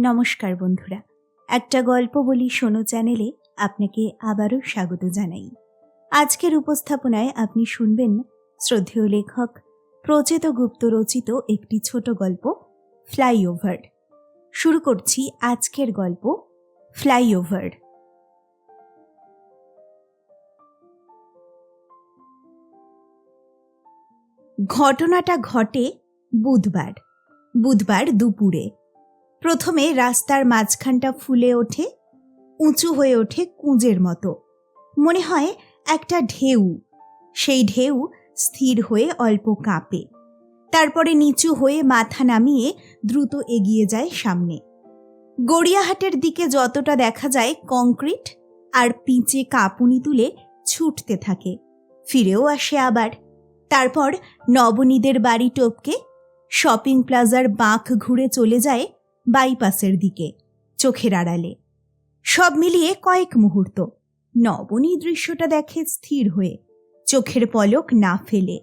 নমস্কার বন্ধুরা। একটা গল্প বলি শোনো চ্যানেলে আপনাকে আবারও স্বাগত জানাই। আজকের উপস্থাপনায় আপনি শুনবেন শ্রদ্ধেয় লেখক, প্রচেত গুপ্ত রচিত একটি ছোট গল্প, ফ্লাইওভার। শুরু করছি আজকের গল্প, ফ্লাইওভার। ঘটনাটা ঘটে বুধবার। বুধবার দুপুরে। প্রথমে রাস্তার মাঝখানটা ফুলে ওঠে, উঁচু হয়ে ওঠে কুঁজের মতো। মনে হয় একটা ঢেউ। সেই ঢেউ স্থির হয়ে অল্প কাঁপে। তারপরে নিচু হয়ে মাথা নামিয়ে দ্রুত এগিয়ে যায় সামনে। গড়িয়াহাটের দিকে যতটা দেখা যায় কংক্রিট আর পিচে কাঁপুনি তুলে ছুটতে থাকে। ফিরেও আসে আবার। তারপর নবনীদের বাড়ি টপকে শপিং প্লাজার বাঁক ঘুরে চলে যায় বাইপাসের দিকে, চোখের আড়ালে। সব মিলিয়ে কয়েক মুহূর্ত। নবনী দৃশ্যটা দেখে স্থির হয়ে, চোখের পলক না ফেলে।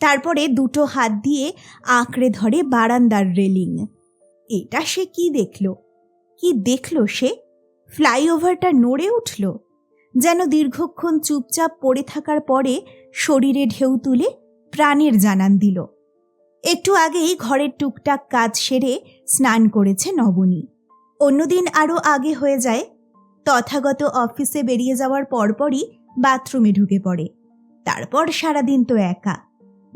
তারপরে দুটো হাত দিয়ে আঁকড়ে ধরে বারান্দার রেলিং। এটা সে কি দেখল? কি দেখল সে? ফ্লাইওভারটা নড়ে উঠল? যেন দীর্ঘক্ষণ চুপচাপ পড়ে থাকার পরে শরীরে ঢেউ তুলে প্রাণের জানান দিল। একটু আগেই ঘরের টুকটাক কাজ সেরে স্নান করেছে নবনী। অন্যদিন আরও আগে হয়ে যায়, তথাগত অফিসে বেরিয়ে যাওয়ার পরপরই বাথরুমে ঢুকে পড়ে। তারপর সারাদিন তো একা,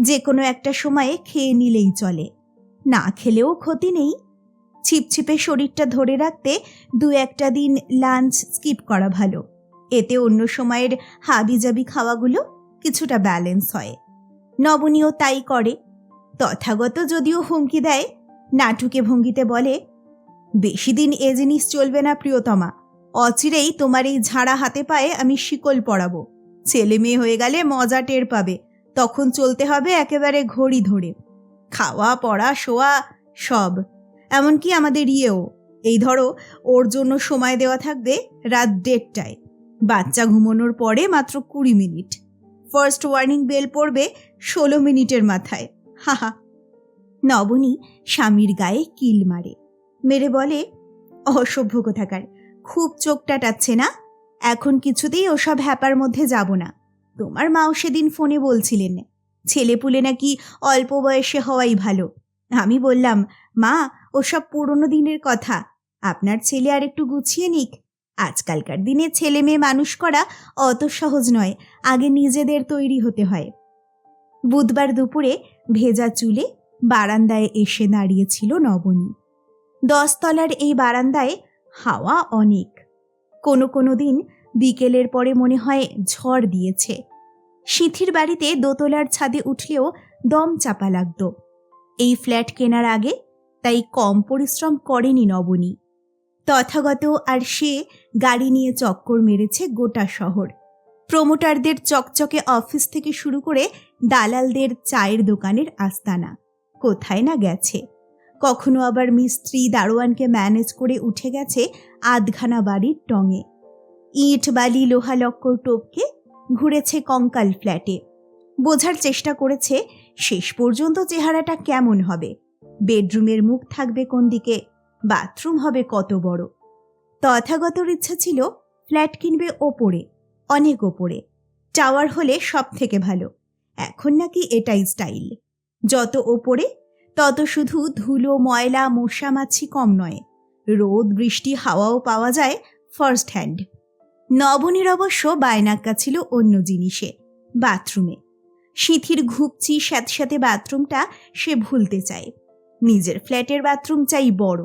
যে কোনো একটা সময়ে খেয়ে নিলেই চলে। না খেলেও ক্ষতি নেই। ছিপছিপে শরীরটা ধরে রাখতে দু একটা দিন লাঞ্চ স্কিপ করা ভালো। এতে অন্য সময়ের হাবিজাবি খাওয়াগুলো কিছুটা ব্যালেন্স হয়। নবনীও তাই করে। তথাগত যদিও হুমকি দেয় নাটুকে ভঙ্গিতে বলে, বেশি দিন এ জিনিস চলবে না, প্রিয়তমা। অচিরেই তোমার এই ঝাড়া হাতে পায়ে আমি শিকল পড়াবো ছেলে মেয়ে হয়ে গেলে মজা টের পাবে। তখন চলতে হবে একেবারে ঘড়ি ধরে। খাওয়া, পড়া, শোয়া, সব। এমনকি আমাদের ইয়েও। এই ধরো, ওর জন্য সময় দেওয়া থাকবে রাত দেড়টায়। বাচ্চা ঘুমানোর পরে মাত্র কুড়ি মিনিট। ফার্স্ট ওয়ার্নিং বেল পড়বে ষোলো মিনিটের মাথায়। হাহা নবনী স্বামীর গায়ে কিল মারে। মেরে বলে, অসভ্য কোথাকার, খুব চোখ টাটাচ্ছে না? এখন কিছুতেই ওসব হ্যাপার মধ্যে যাব না। তোমার মাও সেদিন ফোনে বলছিলেন, ছেলেপুলে নাকি অল্প বয়সে হওয়াই ভালো। আমি বললাম, মা, ওসব পুরনো দিনের কথা। আপনার ছেলে আর একটু গুছিয়ে নিক। আজকালকার দিনে ছেলে মেয়ে মানুষ করা অত সহজ নয়, আগে নিজেদের তৈরি হতে হয়। বুধবার দুপুরে ভেজা চুলে বারান্দায় এসে দাঁড়িয়েছিল নবনী। দশতলার এই বারান্দায় হাওয়া অনেক। কোনো কোনো দিন বিকেলের পরে মনে হয় ঝড় দিয়েছে। সিথির বাড়িতে দোতলার ছাদে উঠলেও দম চাপা লাগতো। এই ফ্ল্যাট কেনার আগে তাই কম পরিশ্রম করেনি নবনী। তথাগত আর সে গাড়ি নিয়ে চক্কর মেরেছে গোটা শহর। প্রমোটারদের চকচকে অফিস থেকে শুরু করে দালালদের চায়ের দোকানের আস্তানা। কোথায় না গেছে? কখনো আবার মিস্ত্রি দারোয়ানকে ম্যানেজ করে উঠে গেছে আধখানা বাড়ির টঙে। ইট, বালি, লোহা, লক্কর টোপকে ঘুরেছে কঙ্কাল ফ্ল্যাটে। বোঝার চেষ্টা করেছে, শেষ পর্যন্ত চেহারাটা কেমন হবে? বেডরুমের মুখ থাকবে কোন দিকে? বাথরুম হবে কত বড়? তথাগতর ইচ্ছা ছিল ফ্ল্যাট কিনবে ওপরে, অনেক ওপরে। টাওয়ার হলে সব থেকে ভালো। এখন নাকি এটাই স্টাইল। যত ওপরে, তত শুধু ধুলো, ময়লা মশা মাছি কম নয়। রোদ, বৃষ্টি, হাওয়াও পাওয়া যায় ফার্স্ট হ্যান্ড নবনীর অবশ্য বায়নাক্কা ছিল অন্য জিনিসে, বাথরুমে। সিথির ঘুপচি স্যাঁতস্যাঁতে বাথরুমটা সে ভুলতে চায়। নিজের ফ্ল্যাটের বাথরুম চাই বড়।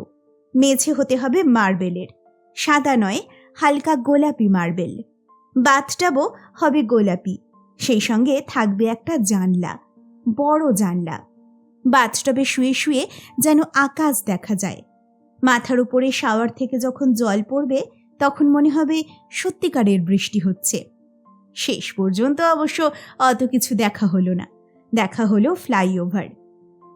মেঝে হতে হবে মার্বেলের। সাদা নয়, হালকা গোলাপি মার্বেল। বাথটাবও হবে গোলাপি। সেই সঙ্গে থাকবে একটা জানলা। বড় জানলা। বাথটবে শুয়ে শুয়ে যেন আকাশ দেখা যায়। মাথার উপরে শাওয়ার থেকে যখন জল পড়বে, তখন মনে হবে সত্যিকারের বৃষ্টি হচ্ছে। শেষ পর্যন্ত অবশ্য অত কিছু দেখা হলো না। দেখা হলো ফ্লাইওভার।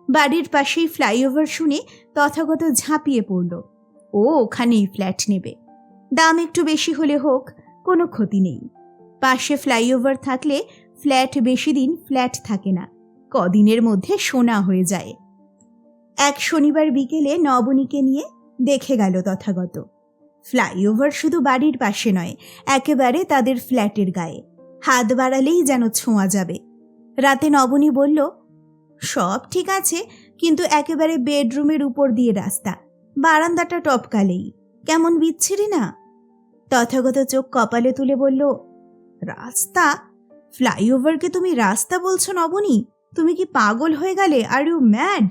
বাড়ির পাশেই ফ্লাইওভার শুনে তথাগত ঝাঁপিয়ে পড়ল। ও ওখানেই ফ্ল্যাট নেবে। দাম একটু বেশি হলে হোক, কোনো ক্ষতি নেই। পাশে ফ্লাইওভার থাকলে ফ্ল্যাট বেশি দিন ফ্ল্যাট থাকে না। কদিনের মধ্যে সোনা হয়ে যায়। এক শনিবার বিকেলে নবনীকে নিয়ে দেখে গেল তথাগত। ফ্লাইওভার শুধু বাড়ির পাশে নয়, একেবারে তাদের ফ্ল্যাটের গায়ে। হাত বাড়ালেই যেন ছোঁয়া যাবে। রাতে নবনী বলল, সব ঠিক আছে, কিন্তু একেবারে বেডরুমের উপর দিয়ে রাস্তা। বারান্দাটা টপকালেই। কেমন বিচ্ছিরি না? তথাগত চোখ কপালে তুলে বলল, রাস্তা? ফ্লাইওভারকে তুমি রাস্তা বলছো নবনী? তুমি কি পাগল হয়ে গেলে? আর ইউ ম্যাড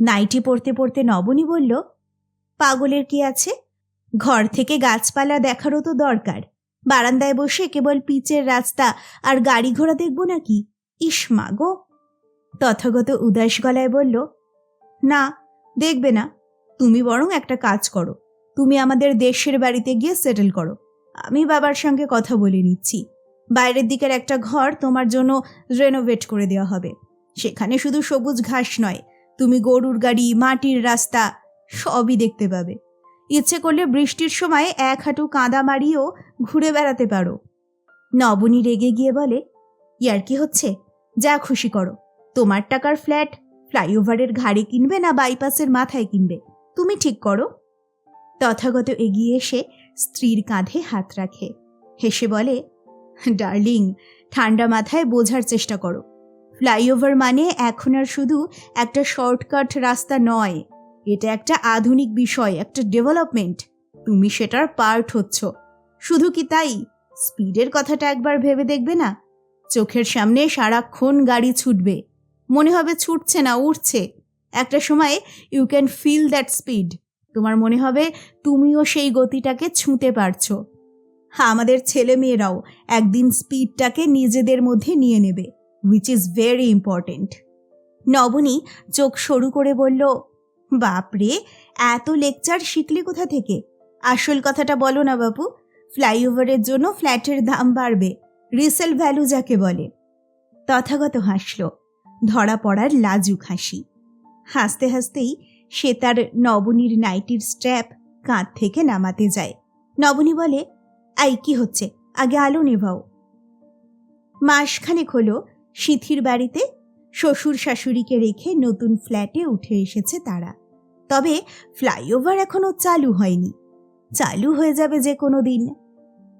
নাইটি পড়তে পড়তে নবনী বলল, পাগলের কি আছে? ঘর থেকে গাছপালা দেখারও তো দরকার। বারান্দায় বসে কেবল পিচের রাস্তা আর গাড়ি ঘোড়া দেখব নাকি? ইস মা গো। তথাগত উদাস গলায় বলল, না, দেখবে না। তুমি বরং একটা কাজ করো। তুমি আমাদের দেশের বাড়িতে গিয়ে সেটেল করো। আমি বাবার সঙ্গে কথা বলে নিচ্ছি। বাইরের দিকের একটা ঘর তোমার জন্য রেনোভেট করে দেওয়া হবে। সেখানে শুধু সবুজ ঘাস নয়, তুমি গরুর গাড়ি, মাটির রাস্তা, সবই দেখতে পাবে। ইচ্ছে করলে বৃষ্টির সময় এক হাঁটু কাঁদা মারিয়েও ঘুরে বেড়াতে পারো। নবনী রেগে গিয়ে বলে, ইয়ার কি হচ্ছে? যা খুশি করো। তোমার টাকার ফ্ল্যাট, ফ্লাইওভারের ঘাড়ে কিনবে না বাইপাসের মাথায় কিনবে? তুমি ঠিক করো। তথাগত এগিয়ে এসে স্ত্রীর কাঁধে হাত রাখে। হেসে বলে ডার্লিং, ঠান্ডা মাথায় বোঝার চেষ্টা করো। ফ্লাইওভার মানে এখন আর শুধু একটা শর্টকাট রাস্তা নয়, এটা একটা আধুনিক বিষয়, একটা ডেভেলপমেন্ট। তুমি সেটার পার্ট হচ্ছ। শুধু কি তাই? স্পিডের কথাটা একবার ভেবে দেখবে না? চোখের সামনে সারাক্ষণ গাড়ি ছুটবে। মনে হবে ছুটছে না উঠছে একটা সময় you can feel that speed তোমার মনে হবে তুমিও সেই গতিটাকে ছুঁতে পারছ। আমাদের ছেলে মেয়েরাও একদিন স্পিডটাকে নিজেদের মধ্যে নিয়ে নেবে which is very important Naboni চোখ সরু করে বলল, বাপরে, এত লেকচার শিখলি কোথা থেকে? আসল কথাটা বলো না বাপু, ফ্লাইওভারের জন্য ফ্ল্যাটের দাম বাড়বে রিসেল ভ্যালু যাকে বলে। তথাগত হাসল, ধরা পড়ার লাজুক হাসি। হাসতে হাসতেই সে তার নবনীর নাইটির স্ট্র্যাপ কাঁধ থেকে নামাতে যায়। নবনী বলে আই, কি হচ্ছে? আগে আলো নেভাও। মাসখানেক হলো সিথির বাড়িতে শ্বশুর শাশুড়িকে রেখে নতুন ফ্ল্যাটে উঠে এসেছে তারা। তবে ফ্লাইওভার এখনও চালু হয়নি। চালু হয়ে যাবে যে কোনো দিন।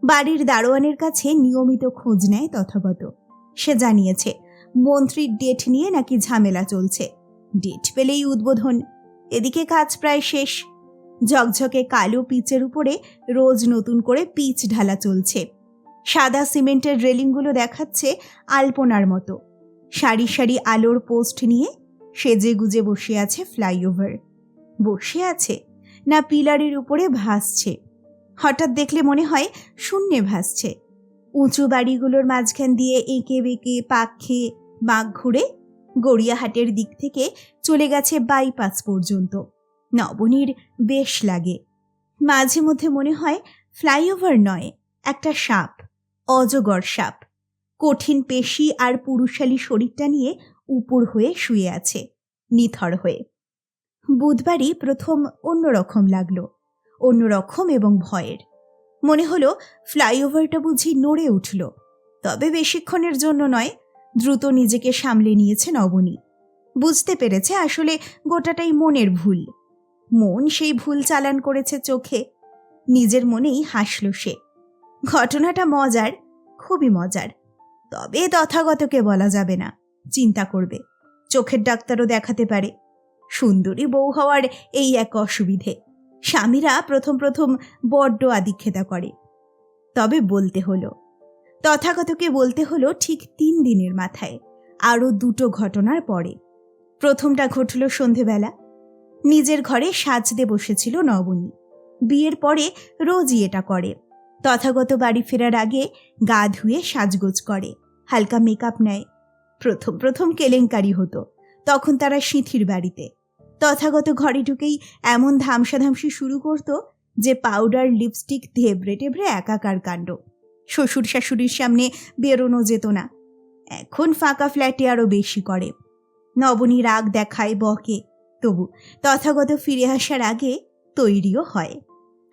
বাড়ির দারোয়ানের কাছে নিয়মিত খোঁজ নেয় তথাগত। সে জানিয়েছে, মন্ত্রীর ডেট নিয়ে নাকি ঝামেলা চলছে। ডেট পেলেই উদ্বোধন। এদিকে কাজ প্রায় শেষ। ঝকঝকে কালো পিচের উপরে রোজ নতুন করে পিচ ঢালা চলছে। সাদা সিমেন্টের রেলিংগুলো দেখাচ্ছে আলপনার মতো। সারি সারি আলোর পোস্ট নিয়ে সেজে গুজে বসে আছে ফ্লাইওভার। বসে আছে? না পিলারের উপরে ভাসছে? হঠাৎ দেখলে মনে হয় শূন্যে ভাসছে। উঁচু বাড়িগুলোর মাঝখান দিয়ে এঁকে বেঁকে পাক খেয়ে বাঘ ঘুরে গড়িয়াহাটের দিক থেকে চলে গেছে বাইপাস পর্যন্ত। নবনীর বেশ লাগে। মাঝে মধ্যে মনে হয় ফ্লাইওভার নয়, একটা সাপ, অজগর সাপ। কঠিন পেশি আর পুরুষালী শরীরটা নিয়ে উপর হয়ে শুয়ে আছে, নিথর হয়ে। বুধবারই প্রথম অন্যরকম লাগল, অন্যরকম এবং ভয়ের। মনে হলো ফ্লাইওভারটা বুঝি নড়ে উঠল, তবে বেশিক্ষণের জন্য নয়, দ্রুত নিজেকে সামলে নিয়েছে নবনী। বুঝতে পেরেছে আসলে গোটাটাই মনের ভুল। মন সেই ভুল চালান করেছে চোখে। নিজের মনেই হাসল সে। ঘটনাটা মজার, খুবই মজার। তবে তথাগতকে বলা যাবে না, চিন্তা করবে। চোখের ডাক্তারও দেখাতে পারে। সুন্দরী বউ হওয়ার এই এক অসুবিধে। স্বামীরা প্রথম প্রথম বড্ড আদিক্ষেতা করে। তবে বলতে হলো, তথাগতকে বলতে হলো ঠিক তিন দিনের মাথায়, আরও দুটো ঘটনার পরে। প্রথমটা ঘটল সন্ধেবেলা। নিজের ঘরে সাজতে বসেছিল নবনী। বিয়ের পরে রোজই এটা করে। তথাগত বাড়ি ফেরার আগে গা ধুয়ে সাজগোজ করে। হালকা মেকআপ নেয়। প্রথম প্রথম কেলেঙ্কারি হতো। তখন তারা সিঁথির বাড়িতে। তথাগত ঘরে ঢুকেই এমন ধামসাধামসি শুরু করত যে পাউডার লিপস্টিক ধেবড়ে টেবড়ে একাকার কাণ্ড। শ্বশুর শাশুড়ির সামনে বেরোনো যেত না। এখন ফাঁকা ফ্ল্যাটে আরও বেশি করে। নবনী রাগ দেখায় বকে। তবু তথাগত ফিরে আসার আগে তৈরিও হয়।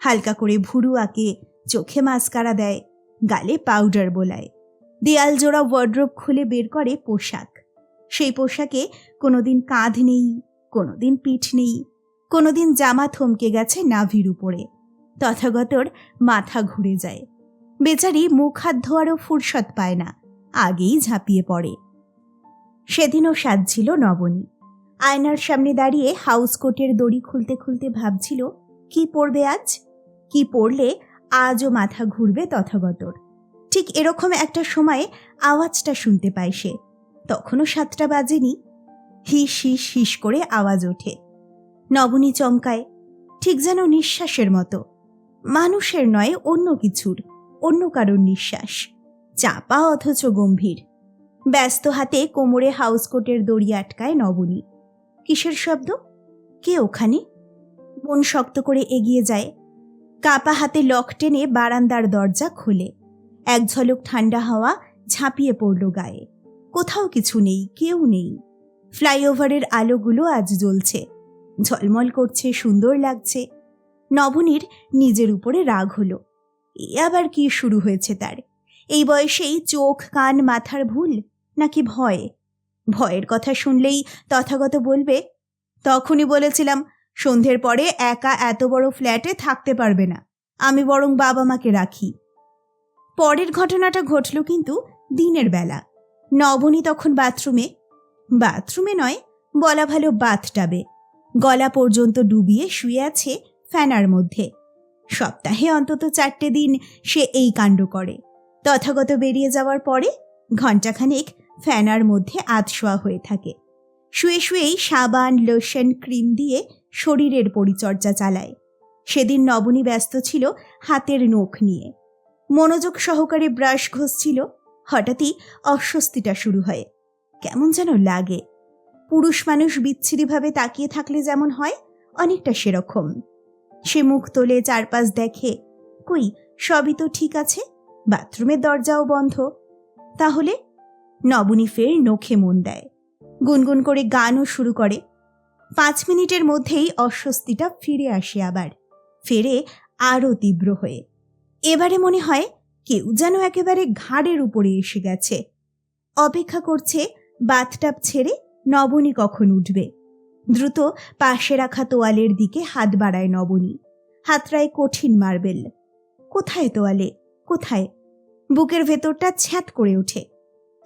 হালকা করে ভুরু আঁকে, চোখে মাস্কারা দেয়, গালে পাউডার বোলায়। দেয়াল জোড়া ওয়ার্ড্রোব খুলে বের করে পোশাক। সেই পোশাকে কোনোদিন কাঁধ নেই, কোনোদিন পিঠ নেই, কোনোদিন জামা থমকে গেছে নাভির উপরে। তথাগতর মাথা ঘুরে যায়। বেচারি মুখ হাত ধোয়ারও ফুরসত পায় না, আগেই ঝাঁপিয়ে পড়ে। সেদিনও সাজছিল নবনী। আয়নার সামনে দাঁড়িয়ে হাউস কোটের দড়ি খুলতে খুলতে ভাবছিল, কি পড়বে আজ? কি পড়লে আজও মাথা ঘুরবে তথাগতর। ঠিক এরকম একটা সময়ে আওয়াজটা শুনতে পায় সে। তখনও সাতটা বাজেনি। হিস হিস হিস করে আওয়াজ ওঠে। নবনী চমকায়, ঠিক যেন নিঃশ্বাসের মতো। মানুষের নয়, অন্য কিছুর, অন্য কারোর নিঃশ্বাস। চাপা অথচ গম্ভীর। ব্যস্ত হাতে কোমরে হাউসকোটের দড়ি আটকায় নবনী। কিসের শব্দ? কে ওখানে? মন শক্ত করে এগিয়ে যায়। কাপা হাতে লক টেনে বারান্দার দরজা খোলে। এক ঝলক ঠান্ডা হাওয়া ঝাঁপিয়ে পড়ল গায়ে। কোথাও কিছু নেই, কেউ নেই। ফ্লাইওভারের আলোগুলো আজ জ্বলছে। ঝলমল করছে, সুন্দর লাগছে। নবনীর নিজের উপরে রাগ হলো। এ আবার কি শুরু হয়েছে তার? এই বয়সেই চোখ, কান, মাথার ভুল, নাকি ভয়? ভয়ের কথা শুনলেই তথাগত বলবে, তখনই বলেছিলাম, সন্ধ্যের পরে একা এত বড় ফ্ল্যাটে থাকতে পারবে না। আমি বরং বাবা মাকে রাখি। পরের ঘটনাটা ঘটল কিন্তু দিনের বেলা। নবনী তখন বাথরুমে। বাথরুমে নয়, বলা ভালো বাথটাবে। গলা পর্যন্ত ডুবিয়ে শুয়ে আছে ফ্যানার মধ্যে। সপ্তাহে অন্তত চারটে দিন সে এই কাণ্ড করে। তথাগত বেরিয়ে যাওয়ার পরে ঘণ্টাখানেক ফ্যানার মধ্যে আধশোয়া হয়ে থাকে। শুয়ে শুয়েই সাবান, লোশন, ক্রিম দিয়ে শরীরের পরিচর্যা চালায়। সেদিন নবনী ব্যস্ত ছিল হাতের নখ নিয়ে। মনোযোগ সহকারে ব্রাশ ঘষছিল, হঠাৎই অস্বস্তিটা শুরু হয়। কেমন যেন লাগে। পুরুষ মানুষ বিচ্ছিরিভাবে তাকিয়ে থাকলে যেমন হয়, অনেকটা সেরকম। সে মুখ তোলে, চারপাশ দেখে, কই, সবই তো ঠিক আছে, বাথরুমের দরজাও বন্ধ। তাহলে নবনী ফের নখে মন দেয়। গুনগুন করে গানও শুরু করে। পাঁচ মিনিটের মধ্যেই অস্বস্তিটা ফিরে আসে আবার। ফেরে আরও তীব্র হয়ে। এবারে মনে হয় কেউ যেন একেবারে ঘাড়ের উপরে এসে গেছে। অপেক্ষা করছে, বাথটাব ছেড়ে নবনী কখন উঠবে। দ্রুত পাশে রাখা তোয়ালের দিকে হাত বাড়ায় নবনী। হাতরায় কঠিন মার্বেল। কোথায় তোয়ালে? কোথায়? বুকের ভেতরটা ছ্যাঁত করে ওঠে।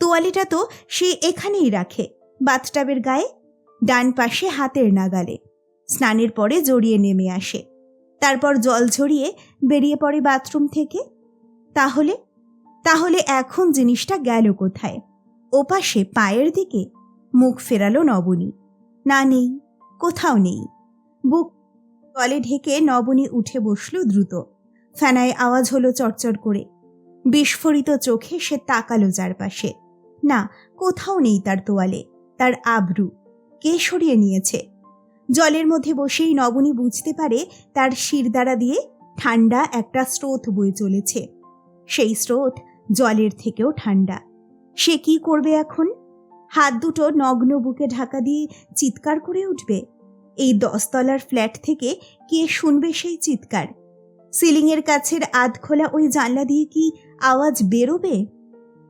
তোয়ালিটা তো সে এখানেই রাখে, বাথটাবের গায়ে, ডান পাশে হাতের নাগালে। স্নানের পরে জড়িয়ে নেমে আসে। তারপর জল ঝরিয়ে বেরিয়ে পড়ে বাথরুম থেকে। তাহলে? তাহলে এখন জিনিসটা গেল কোথায়? ওপাশে পায়ের দিকে মুখ ফেরালো নবনী। না নেই, কোথাও নেই। বুক তলে ঢেকে নবনী উঠে বসল দ্রুত। ফ্যানায় আওয়াজ হলো চরচর করে। বিস্ফোরিত চোখে সে তাকালো চারপাশে। না, কোথাও নেই তার তোয়ালে, তার আব্রু কে সরিয়ে নিয়েছে? জলের মধ্যে বসেই নবনী বুঝতে পারে তার শিরদাঁড়া দিয়ে ঠান্ডা একটা স্রোত বয়ে চলেছে। সেই স্রোত জলের থেকেও ঠান্ডা সে কি করবে এখন? হাত দুটো নগ্ন বুকে ঢাকা দিয়ে চিৎকার করে উঠবে? এই দশতলার ফ্ল্যাট থেকে কে শুনবে সেই চিৎকার? সিলিংয়ের কাছের আধ খোলা ওই জানলা দিয়ে কি আওয়াজ বেরোবে?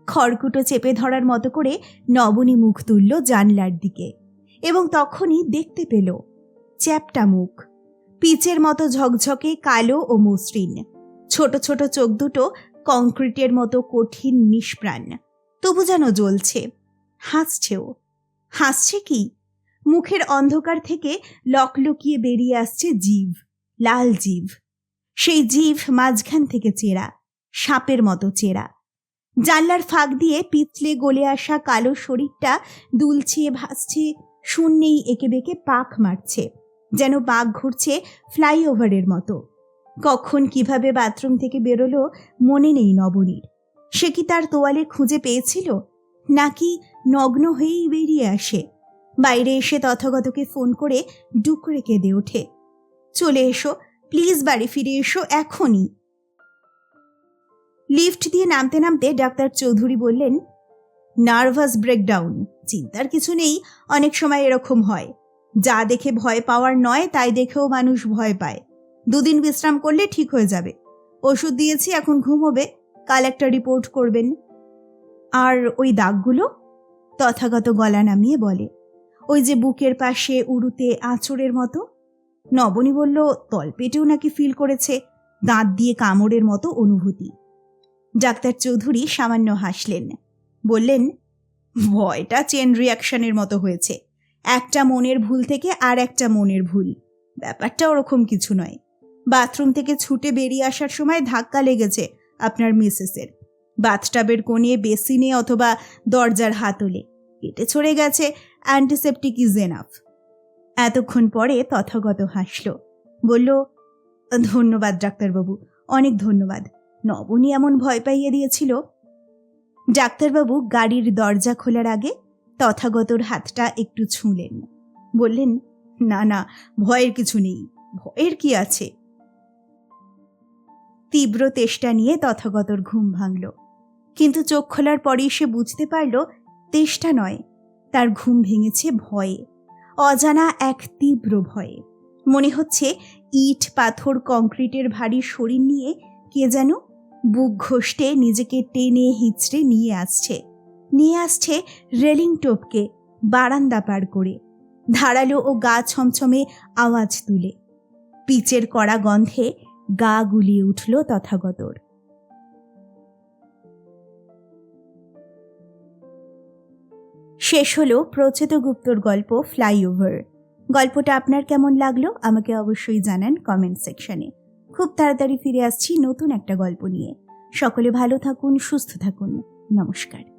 খড়কুটো চেপে ধরার মতো করে নবনী মুখ তুলল জানলার দিকে এবং তখনই দেখতে পেল চ্যাপটা মুখ। পিচের মতো ঝকঝকে, কালো ও মসৃণ। ছোট ছোট চোখ দুটো কংক্রিটের মতো কঠিন নিষ্প্রাণ। তবু যেন জ্বলছে। হাসছেও হাসছে কি? মুখের অন্ধকার থেকে লকলকিয়ে বেরিয়ে আসছে জীব, লাল জীব। সেই জীব মাঝখান থেকে চেরা, সাপের মতো চেরা। জানলার ফাঁক দিয়ে পিছলে গলে আসা কালো শরীরটা দুলছে, ভাসছে, শূন্যেই একে বেঁকে পাক মারছে, যেন বাঘ ঘুরছে ফ্লাইওভারের মতো। কখন কীভাবে বাথরুম থেকে বেরোলো মনে নেই নবনীর। সে কি তার তোয়ালে খুঁজে পেয়েছিল? নাকি নগ্ন হয়েই বেরিয়ে আসে? বাইরে এসে তথাগতকে ফোন করে ডুকরে কেঁদে ওঠে। চলে এসো, প্লিজ বাড়ি ফিরে এসো এখনই। লিফট দিয়ে নামতে নামতে ডাক্তার চৌধুরী বললেন নার্ভাস ব্রেকডাউন চিন্তার কিছু নেই, অনেক সময় এরকম হয়। যা দেখে ভয় পাওয়ার নয়, তাই দেখেও মানুষ ভয় পায়। দুদিন বিশ্রাম করলে ঠিক হয়ে যাবে। ওষুধ দিয়েছি, এখন ঘুমোবে। কাল একটা রিপোর্ট করবেন। আর ওই দাগগুলো? তথাগত গলা নামিয়ে বলে, ওই যে বুকের পাশে উড়ুতে আঁচড়ের মতো? নবনী বলল, তলপেটেও নাকি ফিল করেছে। দাঁত দিয়ে কামড়ের মতো অনুভূতি। ডাক্তার চৌধুরী সামান্য হাসলেন। বললেন, ভয়টা চেন রিয়াকশনের মতো হয়েছে। একটা মনের ভুল থেকে আর একটা মনের ভুল। ব্যাপারটা ওরকম কিছু নয়। বাথরুম থেকে ছুটে বেরিয়ে আসার সময় ধাক্কা লেগেছে আপনার মিসেসের। বাথটাবের কোণে বেসিনে অথবা দরজার হাতলে। কেটে ছড়ে গেছে অ্যান্টিসেপটিক ইজ এনাফ এতক্ষণ পরে তথাগত হাসল। বলল, ধন্যবাদ ডাক্তারবাবু, অনেক ধন্যবাদ। নবনী এমন ভয় পাইয়ে দিয়েছিল। ডাক্তারবাবু গাড়ির দরজা খোলার আগে তথাগতর হাতটা একটু ছুঁলেন। বললেন, না না, ভয়ের কিছু নেই, ভয়ের কি আছে? তীব্র তেষ্টা নিয়ে তথাগতর ঘুম ভাঙল। কিন্তু চোখ খোলার পরেই সে বুঝতে পারল, তেষ্টা নয়, তার ঘুম ভেঙেছে ভয়ে, অজানা এক তীব্র ভয়ে। মনে হচ্ছে ইট, পাথর, কংক্রিটের ভারী শরীর নিয়ে কে যেন বুক ঘষ্টে নিজেকে টেনে হিচড়ে নিয়ে আসছে। নিয়ে আসছে রেলিং টোপকে বারান্দা পার করে। ধারালো ও গা ছমছমে আওয়াজ তুলে। পিচের কড়া গন্ধে গা গুলিয়ে উঠল তথাগতর। শেষ হলো প্রচেত গুপ্তর গল্প ফ্লাইওভার। গল্পটা আপনার কেমন লাগল আমাকে অবশ্যই জানান কমেন্ট সেকশনে। খুব তাড়াতাড়ি ফিরে আসছি নতুন একটা গল্প নিয়ে। সকলে ভালো থাকুন সুস্থ থাকুন। নমস্কার।